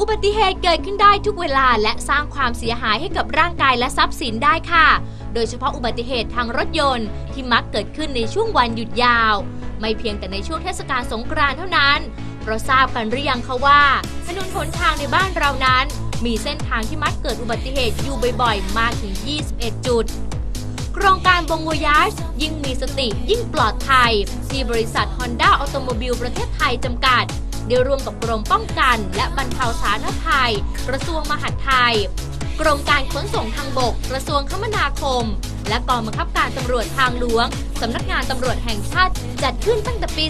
อุบัติเหตุเกิดขึ้นได้ทุกเวลาและสร้างความเสียหายให้กับร่างกายและทรัพย์สินได้ค่ะ โดยเฉพาะอุบัติเหตุทางรถยนต์ที่มักเกิดขึ้นในช่วงวันหยุดยาว ไม่เพียงแต่ในช่วงเทศกาลสงกรานต์เท่านั้นเพราะทราบกันหรือยังคะว่าถนนหนทางในบ้านเรานั้น มีเส้นทางที่มักเกิดอุบัติเหตุอยู่บ่อยๆ มากถึง 21 จุดโครงการบง o ย a g e ยิ่งมีสติยิ่งปลอดภัยที่บริษัท Honda Automobile ประเทศไทยจำกัด ได้ร่วมกับกรมป้องกัน และบรรเทาสาธารณภัย กระทรวงมหาดไทย กรมการขนส่งทางบก กระทรวงคมนาคม และกองบังคับการตำรวจทางหลวงสำนักงานตำรวจแห่งชาติ จัดขึ้นตั้งแต่ปี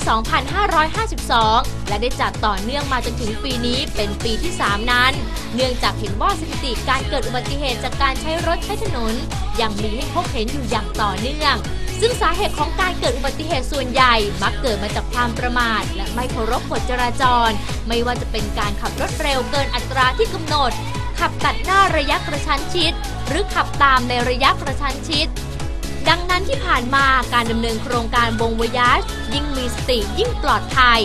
2552 และได้จัดต่อเนื่องมาจนถึงปีนี้เป็นปีที่ 3 นั้น เนื่องจากเห็นว่าสถิติการเกิดอุบัติเหตุจากการใช้รถใช้ถนน ยังมีให้พบเห็นอยู่อย่างต่อเนื่อง ซึ่งสาเหตุของการเกิดอุบัติเหตุส่วนใหญ่ มักเกิดมาจากความประมาท และไม่เคารพกฎจราจร ไม่ว่าจะเป็นการขับรถเร็วเกินอัตราที่กำหนด ขับตัดหน้าระยะกระชั้นชิด หรือขับตามในระยะกระชั้นชิด ดังนั้นที่ผ่านมาการดำเนินโครงการบงวยาชยิ่งมีสติยิ่งปลอดภัย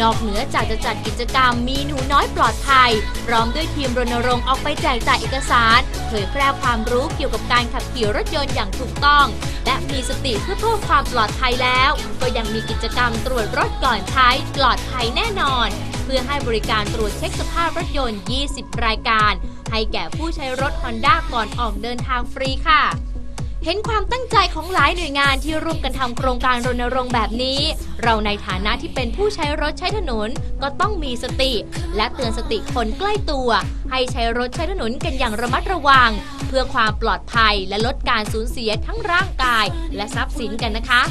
นอกเหนือจากจะจัดกิจกรรมมีหนูน้อยปลอดภัย พร้อมด้วยทีมรณรงค์ออกไปแจกจ่ายเอกสาร เผยแพร่ความรู้เกี่ยวกับการขับขี่รถยนต์อย่างถูกต้อง และมีสติเพื่อเพิ่มความปลอดภัยแล้ว ก็ยังมีกิจกรรมตรวจรถก่อนใช้ปลอดภัยแน่นอน เพื่อให้บริการตรวจเช็คสภาพรถยนต์ 20 รายการ ให้แก่ผู้ใช้รถ Honda ก่อนออกเดินทางฟรีค่ะ เห็นความตั้งใจของหลายหน่วยงานที่ร่วมกันทำโครงการรณรงค์แบบนี้ เราในฐานะที่เป็นผู้ใช้รถใช้ถนนก็ต้องมีสติ และเตือนสติคนใกล้ตัว ให้ใช้รถใช้ถนนกันอย่างระมัดระวัง เพื่อความปลอดภัยและลดการสูญเสียทั้งร่างกาย และทรัพย์สินกันนะคะ